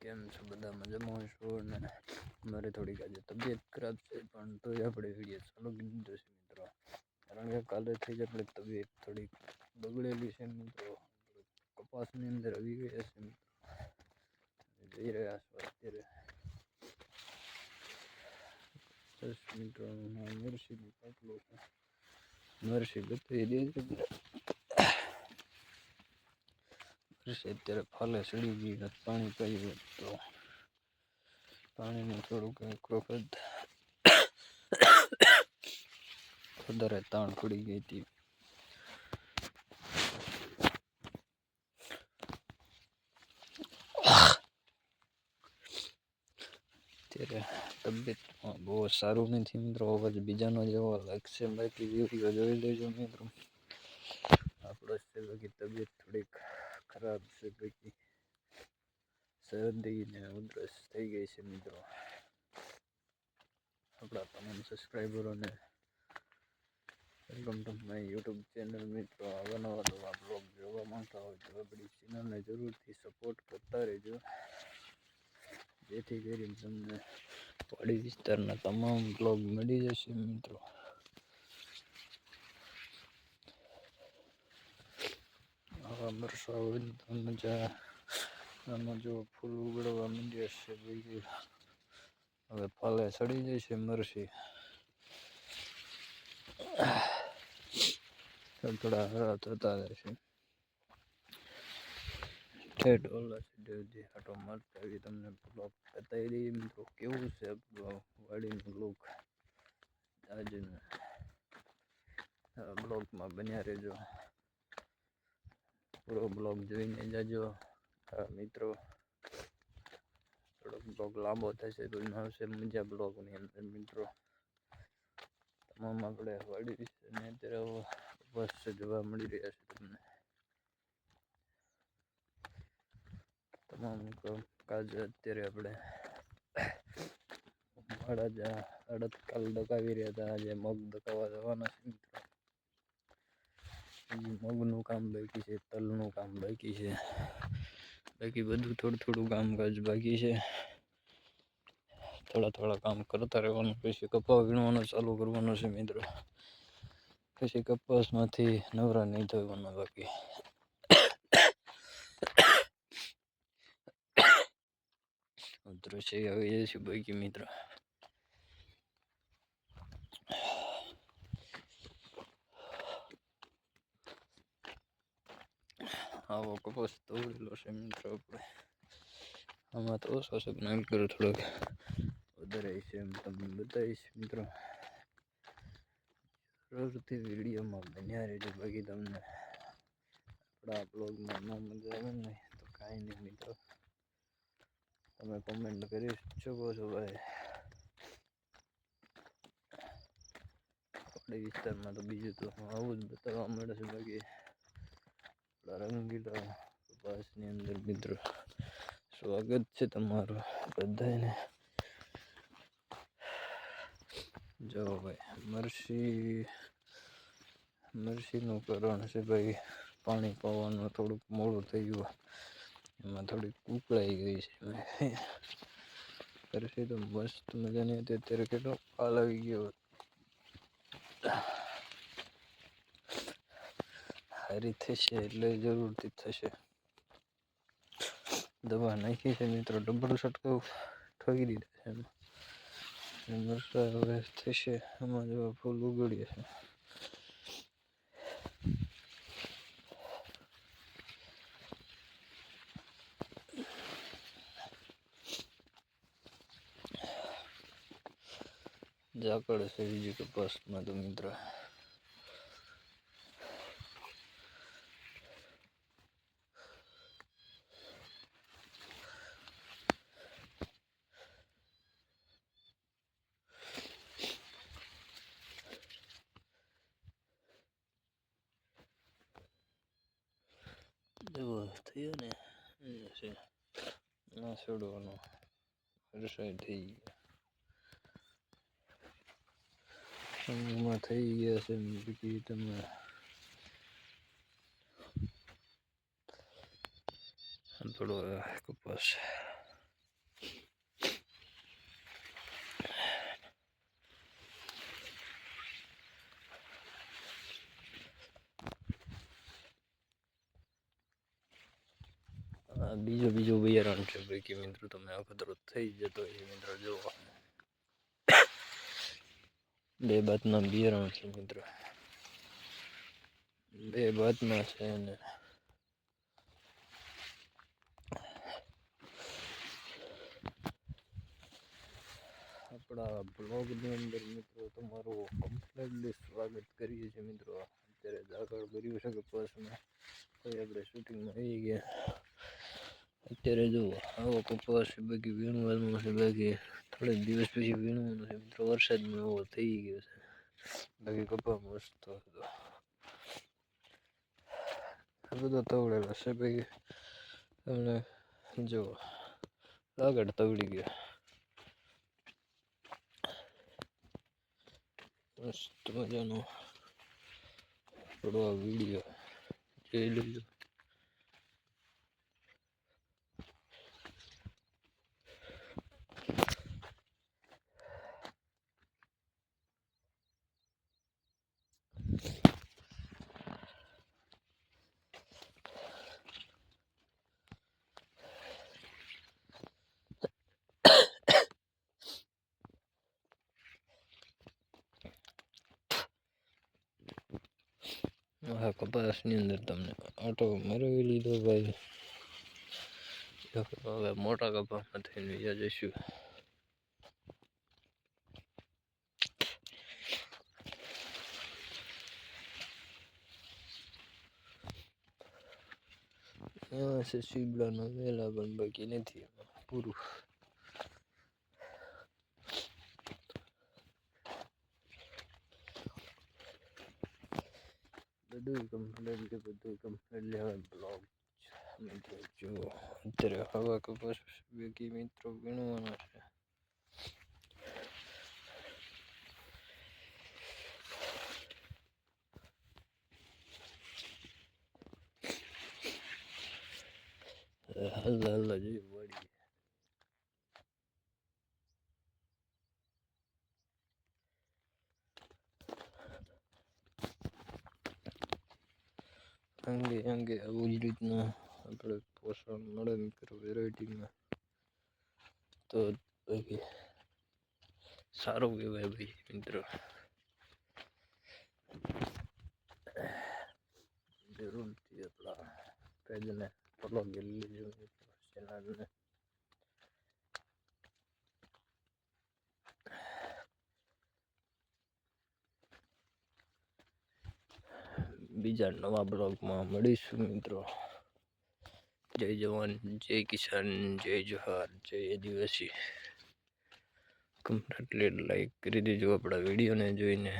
કેમ છો બધા મજામાં? છો ને મારે થોડીક આજે તબિયત ખરાબ છે, પણ તો આપણે વીડિયો ચાલુ કરી દીધો છે મિત્રો. કારણ કે કાલેથી જ આપણે તબિયત થોડીક બગડેલી છે મિત્રો. કપાસની અંદર આવી ગયા છે મિત્રો. જઈ રહ્યા છો અત્યારે. દસ મિનિટનું નામ પાટલું છે. દે છે. વર્ષે અત્યારે ફાલે સડી ગઈ, ને પાણી પાયું તો પાણીનું થોડુંક એક વખત વધારે તાણ પડી ગઈ હતી. અત્યારે તબિયતમાં બહુ સારું નથી મિત્રો, અવાજ બીજાનો જેવો લાગશે. બાકી વીડિયો જોઈ લેજો મિત્રો. આપણો છે, બાકી તબિયત થોડીક ખરાબ છે બાકી શરદી ને ઉધરસ થઈ ગઈ છે મિત્રો આપણા તમામ સબસ્ક્રાઈબરોને welcome to my YouTube channel મિત્રો આવા નવા નવા બ્લોગ જોવા માંગતા હોય તો આપણી ચેનલને જરૂરથી સપોર્ટ કરતા રહેજો જેથી કરીને તમને પહાડી વિસ્તારના તમામ બ્લોગ મળી જશે મિત્રો તો મજા આમાં જો ફૂલ ઉગડવા માંડ્યા છે બીજી હવે ફાલે સડી જાય છે મરસી થોડા હરા થતા ઠેઠ ઓલા છે આવી તમને બ્લોક બતાવી દઈએ. મિત્રો, કેવું છે વાડીનું લુક આજનું બ્લોકમાં બન્યા રહેજો. પૂરો બ્લોગ જોઈને જાજો. મિત્રો. થોડોક બ્લોગ લાંબો થશે તો આવશે મજા બ્લોગની અંદર, મિત્રો. તમામ આપણે વિશે ને અત્યારે બસ જોવા મળી રહ્યા છે તમને. તમામ કાજ અત્યારે આપણે અડતકાલ અડદ દકાવી રહ્યા હતા, આજે મગ દકાવવા જવાના છે, મિત્રો. મગનું કામ બાકી છે, તલનું કામ બાકી છે. બાકી બધું થોડું થોડું કામકાજ બાકી છે. થોડા થોડા કામ કરતા રહેવાનું, પછી કપાસ વીણવાનું ચાલુ કરવાનું છે મિત્રો. પછી કપાસમાંથી નવરા નહીં થવાના બાકી. દ્રશ્ય આવી જાય છે બાકી મિત્ર. આવો કપાસ તોડેલો છે મિત્રો આપણે. આમાં તો ઓછો છે, પણ એમ કરો થોડોક વધારે છે એમ તમને બતાવીશ મિત્રો. જરૂરથી વિડીયોમાં બન્યા રહેજો. બાકી તમને આપણા બ્લોગમાં ન મજા આવે ને તો કાંઈ નહીં મિત્રો. તમે કોમેન્ટ કરી શકો છો ભાઈ. આપણા વિસ્તારમાં તો બીજું તો આવું જ બતાવવા મળે છે બાકી. આપણા રંગીલા ઉપવાસની અંદર મિત્રો, સ્વાગત છે તમારું બધાને જો ભાઈ, મરસી, મરસીનું કારણ છે ભાઈ, પાણી પાવાનું થોડુંક મોડું થઈ ગયું. એમાં થોડીક ઉકળાઈ ગઈ છે મરસી તો મસ્ત મજાની હતી, અત્યારે કેટલો ફાલ આવી ગયો. સારી થશે એટલે જરૂરથી થશે. દવા નાખી છે મિત્રો, ડબલ છટકાવ ઠોકી દીધા છે એમાં. મરસા હવે થશે, આમાં જો ફૂલ ઉગડ્યા છે. ઝાકળ છે બીજી કપાસમાં તો મિત્ર જેવો થયો ને? છે. ના છોડવાનો. રસોઈ થઈ ગયા. થઈ ગયા છે બીજી તમે થોડો કપાસ આ બીજો બીજો બિયારણ છે પૈકી મિત્રો તમે અખતરો થઈ જતો એ મિત્રો જુઓ બે બાતના બિયારણ છે મિત્રો. બે બાતના છે ને આપણા બ્લોગની અંદર મિત્રો તમારું કમ્પ્લેટલી સ્વાગત કરીએ છીએ મિત્રો. અત્યારે આગળ કર્યું છે કે પર્સમાં કોઈ આપણે શૂટિંગમાં આવી ગયા. અત્યારે જો આવો કપાસ બાકી વીણવાનું છે બાકી થોડેક દિવસ પછી વીણવાનું છે મિત્રો. વરસાદમાં એવો થઈ ગયો છે. બાકી કપા મસ્ત હતો આ બધો તવડેલો છે બાકી. તમને જો આગળ તવડી ગયો. મસ્ત મજાનો થોડો આ વીડિયો જોઈ લેજો. હા કપાસની અંદર તમને આટો મરવી લીધો ભાઈ હવે મોટા કપાસમાં થઈને બીજા જઈશું એમાં છે શીબડાનો વેલા પણ બાકી નથી એમાં પૂરું બધું કમ્પ્લીટ કે બધું કમ્પ્લીટ લેવા બ્લોગ મિત્રો જો અત્યારે હવા કપાસ બાકી મિત્રો વીણવાના છે હલ્લા હલ્લા જેવી વળી અંગે અંગે આવું જ રીતના આપણે પોષણ મળે મિત્રો વેરાયટીમાં તો ભાઈ સારું કહેવાય ભાઈ મિત્રો જરૂરથી આપણા પેજને ફોલો કરી લેજો ચેનલને બીજા નવા બ્લોગમાં મળીશું મિત્રો. જય જવાન, જય કિસાન, જય જોહાર, જય આદિવાસી. કમ્પ્લીટલી લાઈક કરી દેજો આપણા વિડીયોને જોઈને.